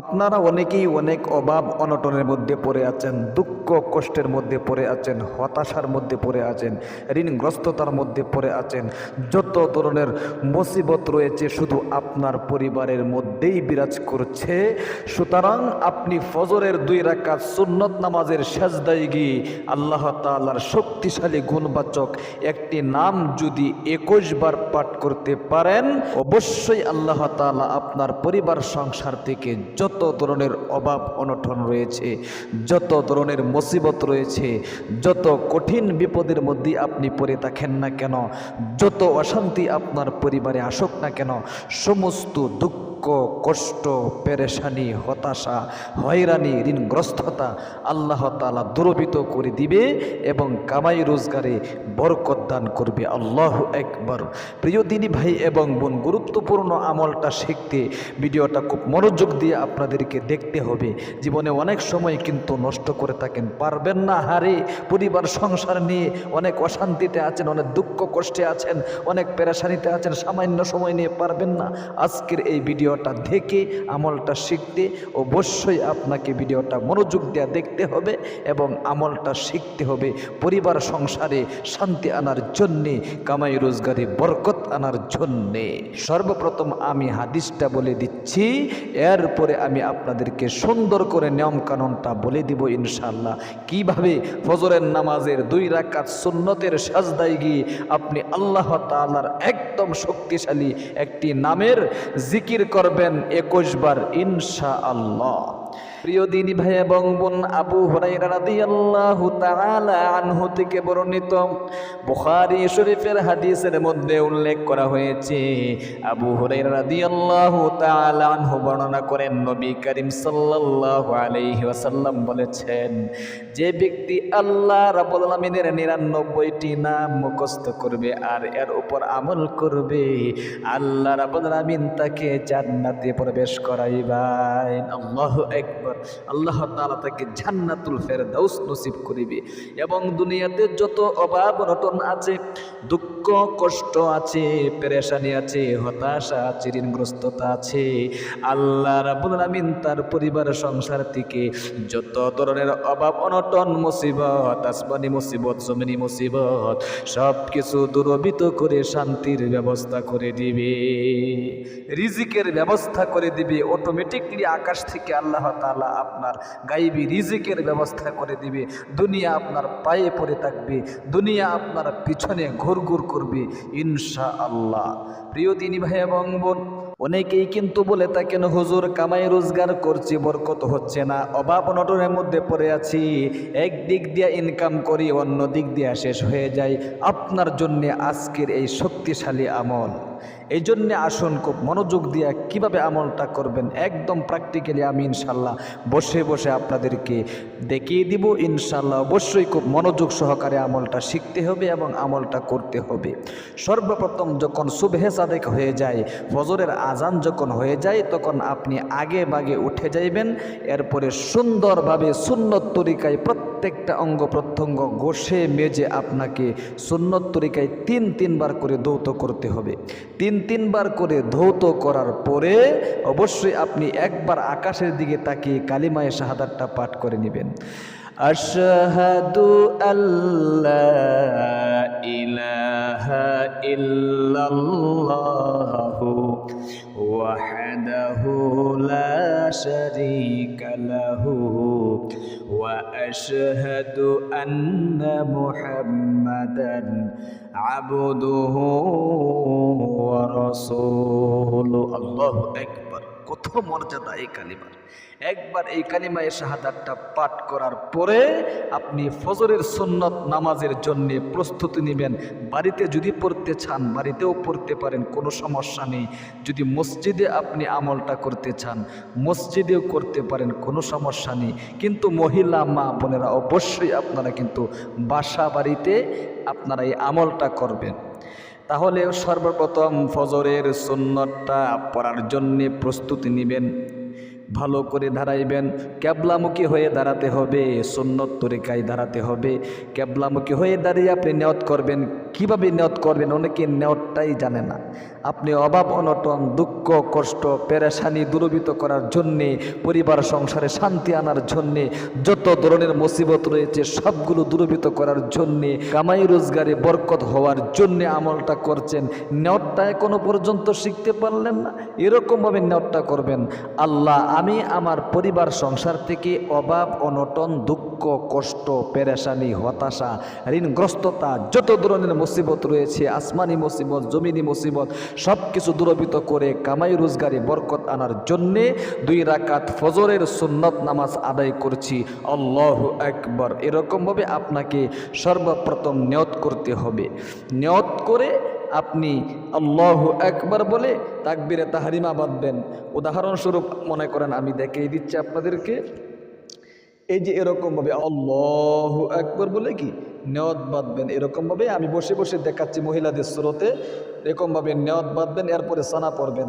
আপনারা অনেকেই অনেক অভাব অনটনের মধ্যে পড়ে আছেন, দুঃখ কষ্টের মধ্যে পড়ে আছেন, হতাশার মধ্যে পড়ে আছেন, ঋণগ্রস্ততার মধ্যে পড়ে আছেন, যত ধরনের মুসিবত রয়েছে শুধু আপনার পরিবারের মধ্যেই বিরাজ করছে। সুতরাং আপনি ফজরের দুই রাকাত সুন্নত নামাজের সেজদায় গিয়ে আল্লাহ তাআলার শক্তিশালী গুণবাচক একটি নাম যদি একুশ বার পাঠ করতে পারেন, অবশ্যই আল্লাহ তাআলা আপনার পরিবার সংসার থেকে যত ধরনের অভাব অনটন রয়েছে, যত ধরনের মুসিবত রয়েছে, যত কঠিন বিপদের মধ্যে আপনি পড়ে থাকেন না কেন, যত অশান্তি আপনার পরিবারে আসুক না কেন, সমস্ত দুঃখ কষ্ট, পেরেশানি, হতাশা, হয়রানি, ঋণগ্রস্ততা আল্লাহ তালা দুরবিত করে দিবে এবং কামাই রোজগারে বরকত দান করবে। আল্লাহ একবার প্রিয় দিনী ভাই এবং বোন, গুরুত্বপূর্ণ আমলটা শিখতে ভিডিওটা খুব মনোযোগ দিয়ে আপনাদেরকে দেখতে হবে। জীবনে অনেক সময় কিন্তু নষ্ট করে থাকেন। পারবেন না হারে। পরিবার, সংসার নিয়ে অনেক অশান্তিতে আছেন, অনেক দুঃখ কষ্টে আছেন, অনেক পেরেশানিতে আছেন, সামান্য সময় নিয়ে পারবেন না। আজকের এই ভিডিওটা দেখে, আমলটা শিখতে অবশ্যই আপনাকে ভিডিওটা মনোযোগ দেওয়া দেখতে হবে এবং আমলটা শিখতে হবে। পরিবার, সংসারে শান্তি আনার জন্যে, কামাই রোজগারে বরকত আনার জন্যে। সর্বপ্রথম আমি হাদিসটা বলে দিচ্ছি, এরপরে আমি আপনাদেরকে সুন্দর করে নিয়ম কানুনটা বলে দিব ইনশাল্লাহ কীভাবে ফজরের নামাজের দুই রাকাত সুন্নতের সাজদায় গিয়ে আপনি আল্লাহ তাআলার একদম শক্তিশালী একটি নামের জিকির করবেন একুশ বার ইনশা আল্লাহ প্রিয় দিনী ভাই এবং বোন আবু হুরাইরা রাদিয়াল্লাহু তাআলা আনহু থেকে বর্ণিত বুখারী শরীফের হাদিসের মধ্যে উল্লেখ করা হয়েছে, আবু হুরাইরা রাদিয়াল্লাহু তাআলা আনহু বর্ণনা করেন, নবী করিম সাল্লাল্লাহু আলাইহি ওয়াসাল্লাম বলেছেন, যে ব্যক্তি আল্লাহ রাব্বুল 99টি নাম মুখস্থ করবে আর এর উপর আমল করবে, আল্লাহ রাব্বুল আলামিন তাকে জান্নাতে প্রবেশ করাইবেন। আল্লাহু আকবার আল্লাহ তাআলা তাকে জান্নাতুল ফেরদাউস নসিব করিবে। এবং দুনিয়াতে যত অভাব অনটন আছে, দুঃখ, কষ্ট আছে, পেরেশানি আছে, হতাশা আছে ঋণগ্রস্ততা আছে, আল্লাহ রাব্বুল আলামিন তার পরিবার, সংসার থেকে যত ধরনের অভাব, অনটন, মুসিবত, আসমানি মুসিবত, জমিনি মুসিবত সব কিছু দূরবিত করে শান্তির ব্যবস্থা করে দিবে। রিজিকের ব্যবস্থা করে দিবে। অটোমেটিকলি আকাশ থেকে আল্লাহ তাআলা আপনার গাইবি রিজিকের ব্যবস্থা করে দিবে, দুনিয়া আপনার পায়ে পড়ে থাকবে, দুনিয়া আপনার পিছনে ঘুরঘুর করবে ইনশা আল্লাহ প্রিয় তিনি ভাই এবং বোন অনেকেই কিন্তু বলে থাকেন হুজুর, কামাই রোজগার করছি, বরকত হচ্ছে না। অভাব অনটনের মধ্যে পড়ে আছি। এক দিক দিয়ে ইনকাম করি, অন্য দিক দিয়ে শেষ হয়ে যায় আপনার জন্যে আজকের এই শক্তিশালী আমল। এই জন্যে আসুন, খুব মনোযোগ দিয়ে কীভাবে আমলটা করবেন, একদম প্র্যাকটিক্যালি আমি ইনশাল্লাহ বসে বসে আপনাদেরকে দেখিয়ে দিব। ইনশাল্লাহ অবশ্যই খুব মনোযোগ সহকারে আমলটা শিখতে হবে এবং আমলটা করতে হবে। সর্বপ্রথম যখন শুভে সাদেক হয়ে যায়, ফজরের আজান যখন হয়ে যায়, তখন আপনি আগে বাগে উঠে যাইবেন। এরপরে সুন্দরভাবে সুন্নত তরিকায় প্রত্যেকটা অঙ্গ প্রত্যঙ্গ গোষে মেজে আপনাকে সুন্নত তরিকায় তিন তিনবার করে দৌত করতে হবে। তিন তিনবার করে ধৌত করার পরে অবশ্যই আপনি একবার আকাশের দিকে তাকিয়ে কালিমায় শাহাদাতটা পাঠ করে নেবেন। আল্লাহ ইলাহা ইল্লাল্লাহু وحده لا شريك له وأشهد أن محمدا عبده ورسوله. الله أكبر. কত মর্যাদা এই কালিমার। একবার এই কালিমায় শাহাদাতটা পাঠ করার পরে আপনি ফজরের সুন্নত নামাজের জন্য প্রস্তুতি নেবেন। বাড়িতে যদি পড়তে চান, বাড়িতেও পড়তে পারেন, কোনো সমস্যা নেই। যদি মসজিদে আপনি আমলটা করতে চান, মসজিদেও করতে পারেন, কোনো সমস্যা নেই। কিন্তু মহিলা মা বোনেরা অবশ্যই আপনারা কিন্তু বাসা বাড়িতে আপনারা এই আমলটা করবেন। তাহলে সর্বপ্রথম ফজরের সুন্নতটা পড়ার জন্যে প্রস্তুতি নেবেন। ভালো করে দাঁড়াইবেন। ক্যাবলামুখী হয়ে দাঁড়াতে হবে, সুন্নত তরিকায় দাঁড়াতে হবে। ক্যাবলামুখী হয়ে দাঁড়িয়ে আপনি নেওয়াত করবেন। কীভাবে নেওয়াত করবেন অনেকে নেওয়াতটাই জানে না। আপনি অভাব, অনটন, দুঃখ, কষ্ট, পেরেশানি দূরবিত করার জন্যে, পরিবার, সংসারে শান্তি আনার জন্যে, যত ধরনের মুসিবত রয়েছে সবগুলো দূরবিত করার জন্যে, কামাই রোজগারে বরকত হওয়ার জন্যে আমলটা করছেন নেওয়ারটা এখনও পর্যন্ত শিখতে পারলেন না। এরকমভাবে নেওয়ারটা করবেন। আল্লাহ আমি আমার পরিবার, সংসার থেকে অভাব, অনটন, দুঃখ, কষ্ট, পেরেশানি, হতাশা, ঋণগ্রস্ততা, যত ধরনের মুসিবত রয়েছে, আসমানি মুসিবত, জমিনি মুসিবত সব কিছু দূরবিত করে কামাই, রোজগারে, বরকত আনার জন্যে দুই রাকাত ফজরের সুন্নত নামাজ আদায় করছি। আল্লাহ একবার এরকমভাবে আপনাকে সর্বপ্রথম নিয়ত করতে হবে। নিয়ত করে আপনি আল্লাহ একবার বলে তাকবিরে তাহারিমা বাঁধবেন। উদাহরণস্বরূপ মনে করেন, আমি দেখেই দিচ্ছি আপনাদেরকে। এই যে এরকমভাবে আল্লাহ একবার বলে কি? নেওয়াত বাঁধবেন। এরকমভাবে আমি বসে বসে দেখাচ্ছি মহিলাদের স্রোতে। এরকমভাবে নেওয়াত বাঁধবেন, এরপরে সানা পড়বেন।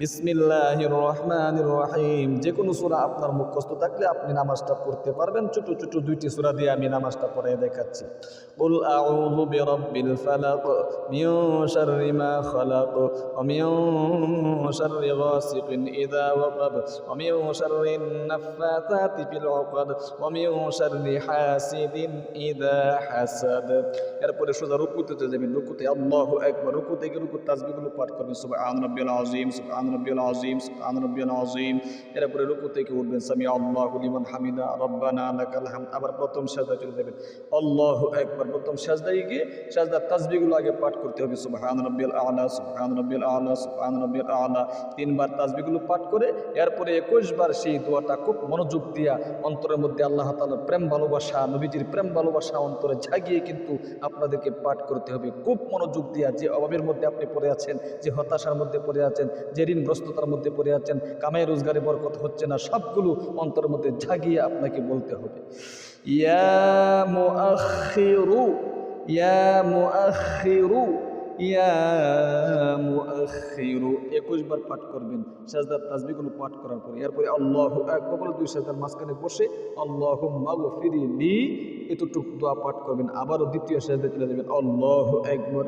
বিসমিল্লাহির রহমানির রহিম যে কোনো সূরা আপনার মুখস্থ থাকলে আপনি নামাজটা পড়তে পারবেন। ছোট ছোট দুইটি সূরা দিয়ে আমি নামাজটা পড়ে দেখাচ্ছি। ওয়া মিন শাররি গাসিকিন ইযা ওয়াকাব ওয়া মিন শাররি নাফাসাতি ফিল উকাদ ওয়া মিন শাররি হাসিদিন ইযা হাসাদ। এরপরে সোজা রুকুতে যাবেন। রুকুতে আল্লাহু আকবার। রুকুতে গিয়ে রুকুর তাসবিহগুলো পাঠ করবেন। সুবহান রাব্বিল আযীম, সুবহান এরপরে রুকু থেকে উঠবেন সামি হামিদা রব্বানা আবার প্রথম সাজদা চলে যাবেন প্রথম গিয়ে আগে পাঠ করতে হবে সুবহান রাব্বিল আলা সুবহান রাব্বিল আলা সুবহান রাব্বিল আলা তিনবার পাঠ করে এরপরে 21 বার সেই দোয়াটা খুব মনোযোগ দিয়া অন্তরের মধ্যে আল্লাহ প্রেম ভালোবাসা নবীজির প্রেম ভালোবাসা অন্তরে জাগিয়ে কিন্তু আপনাদেরকে পাঠ করতে হবে খুব মনোযোগ দিয়া যে অভাবের মধ্যে আপনি পড়ে আছেন যে হতাশার মধ্যে পড়ে আছেন যে ঋণগ্রস্ততার মধ্যে পড়ে আছেন কামাই রোজগারে বরকত হচ্ছে না, সবগুলো অন্তর মধ্যে জাগিয়ে আপনাকে বলতে হবে। ইয়া মুআখিরু, ইয়া 21 বার পাঠ করবেন। সাজদার কোনো পাঠ করার পরে, এরপরে আল্লাহ আকবার বলে দুই সাজদার মাঝখানে বসে আল্লাহুম্মা গফিরলি, এতটুকু দোয়া পাঠ করবেন। আবারও দ্বিতীয় সাজদা চলে যাবেন আল্লাহ একবার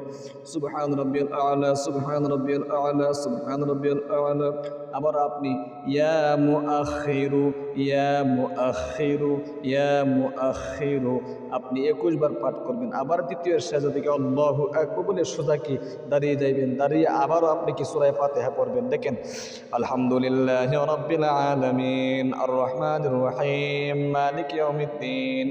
সুবহান রব্বিয়াল আ'লা, সুবহান রব্বিয়াল আ'লা, সুবহান রব্বিয়াল আ'লা। আবার আপনি, ইয়া আপনি 21 বার পাঠ করবেন, আবার দ্বিতীয় সাজদা থেকে আল্লাহু বলে সোজা কি? দাঁড়িয়ে যাইবেন, দাঁড়িয়ে আবারও আপনি কি সূরা ফাতিহা পড়বেন? দেখেন, আলহামদুলিল্লাহ রাব্বিল আলামিন আর রহমানির রহিম, মালিক ইয়াউমিদ্দিন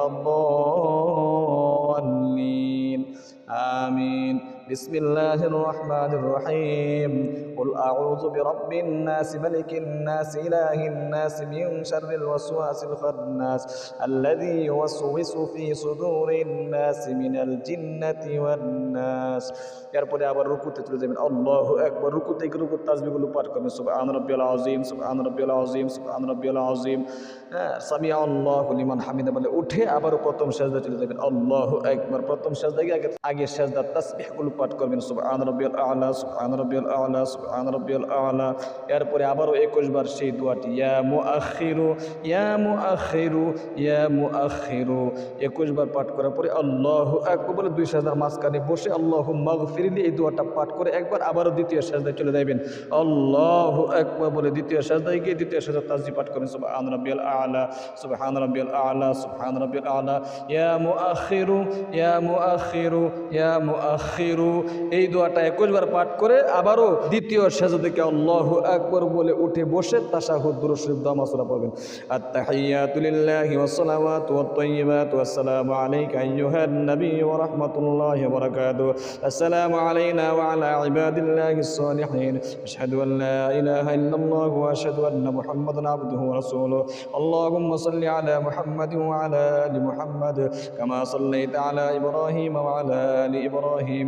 ولا الضالين آمين بسم الله الرحمن الرحيم قل أعوذ برب الناس ملك الناس إله الناس من شر الوسواس الخناس الذي يوسوس في صدور الناس من الجنة والناس এরপরে আবার রুকুতে চলে যাবেন আল্লাহ একবার রুকুতে গিয়ে রুকুর তাসবিহগুলো পাঠ করবেন সুবহান রাব্বিয়াল আযীম সুবহান রাব্বিয়াল আযীম সুবহান রাব্বিয়াল আযীম হ্যাঁ সামিয়া আল্লাহু লিমান হামিদা বলে উঠে আবার প্রথম সাজদা চলে যাবেন আল্লাহু একবার প্রথম সাজদা গিয়ে আগে আগে সাজদার তাসবিহগুলো পাঠ করবেন, সুবহান রাব্বিয়াল আ'লা, সুবহান রাব্বিয়াল আ'লা, সুবহান রাব্বিয়াল আ'লা। এরপরে আবারও 21 বার সেই দোয়াটি, ইয়া মুআখিরু ইয়া মুআখিরু ইয়া মুআখিরু। 21 বার পাঠ করার পরে আল্লাহু আকবার দুই সাজদার মাঝখানে বসে আল্লাহু মাগফিরলি এই দোয়াটা পাঠ করে একবার আবারও দ্বিতীয় সাজদায় চলে যাবেন আল্লাহু আকবার বলে দ্বিতীয় সাজদায় গিয়ে দ্বিতীয় সাজদা তাসবিহ পাঠ করবেন, সুবহান রাব্বিয়াল আ'লা, সুবহান রাব্বিয়াল আ'লা, সুবহান রাব্বিয়াল আ'লা। ইয়া মুআখিরু ইয়া মুআখিরু ইয়া মুআখিরু। এই দোয়াটা একুশবার পাঠ করে আবারও দ্বিতীয় সেজদা থেকে আল্লাহু আকবার বলে উঠে বসে তাশাহুদ দুরূদ শরীফ দোয়া মাসুরা পড়বেন আত্তাহিয়াতু লিল্লাহি ওয়াস সালাওয়াতু ওয়াত তাইয়্যিবাতু আসসালামু আলাইকা আইয়ুহান নবী ওয়া রাহমাতুল্লাহি ওয়া বারাকাতুহু আসসালামু আলাইনা ওয়া আলা ইবাদিল্লাহিস সালিহিন আশহাদু আন লা ইলাহা ইল্লাল্লাহু ওয়া আশহাদু আন্না মুহাম্মাদান আবদুহু ওয়া রাসূলুহু اللهم صل على محمد وعلى ال محمد كما صليت على ابراهيم وعلى ال ابراهيم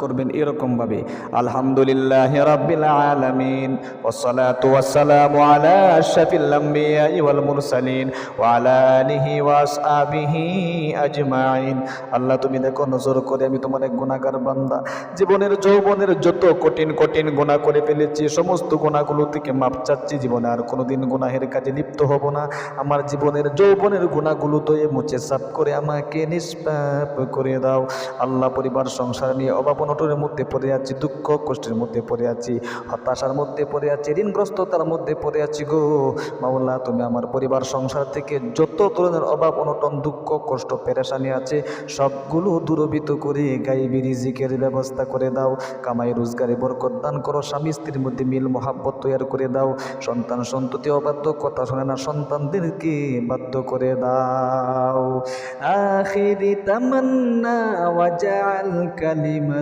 করবেন এরকম ভাবে আলহামদুলিল্লাহ রাব্বিল আলামিন। আশরাফিল আম্বিয়া ওয়াল মুরসালিন ওয়া আলা আলিহি ওয়া আসহাবিহি আজমাইন। আল্লাহ, তুমি দেখো নজর করে আমি তোমার এক গুনাহগার বান্দা। জীবনের যৌবনের যত কঠিন কঠিন গুনাহ করে ফেলেছি, সমস্ত গুনাহগুলো থেকে মাপ চাচ্ছি জীবনে। আর কোনোদিন গুনাহের কাজে লিপ্ত হব না। আমার জীবনের যৌবনের গুণাগুলো তো মুছে সাফ করে আমাকে নিষ্পাপ করে দাও। আল্লাহ, পরিবার, সংসার নিয়ে অভাব অনটনের মধ্যে পড়ে আছি, দুঃখ কষ্টের মধ্যে পড়ে আছি, হতাশার মধ্যে পড়ে আছি, ঋণগ্রস্ততার মধ্যে পড়ে আছি গো। মাওলা তুমি আমার পরিবার, সংসার থেকে যত ধরনের অভাব, অনটন, দুঃখ, কষ্ট, পেরেশানি আছে, সবগুলো দূরবিত করে গাইবি রিজিকের ব্যবস্থা করে দাও। কামাই, রোজগারে বরকত দান করো, স্বামী স্ত্রীর মধ্যে মিল, মহাব্বত তৈরি করে দাও। সন্তান সন্ততি অবাধ্য, কথা শোনে না সন্তানদেরকে বাধ্য করে দাও। আখিরি তামান্না ওয়াজাল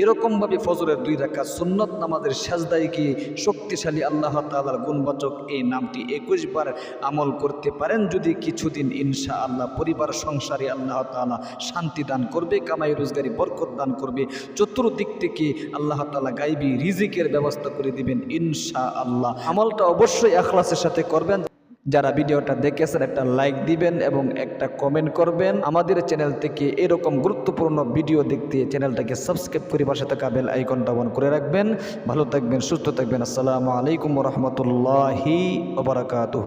এরকমভাবে ফজরের দুই রাখা সুন্নত নামাজের সাজদায় গিয়ে শক্তিশালী আল্লাহ তাআলার গুণবাচক এই নামটি একুশ বার আমল করতে পারেন। যদি কিছুদিন ইনশা আল্লাহ পরিবার, সংসারে আল্লাহ তাআলা শান্তি দান করবে, কামাই, রোজগারি, বরকত দান করবে, চতুর্দিক থেকে আল্লাহ তাআলা গাইবি রিজিকের ব্যবস্থা করে দিবেন ইনশা আল্লাহ আমলটা অবশ্যই এখলাসের সাথে করবেন। যারা ভিডিওটা দেখেছেন, একটা লাইক দিবেন এবং একটা কমেন্ট করবেন। আমাদের চ্যানেল থেকে এরকম গুরুত্বপূর্ণ ভিডিও দেখতে চ্যানেলটাকে সাবস্ক্রাইব করে পাশে থাকা বেল আইকনটা অন করে রাখবেন। ভালো থাকবেন, সুস্থ থাকবেন। আসসালামু আলাইকুম রহমতুল্লাহি ওবরাকাতুহ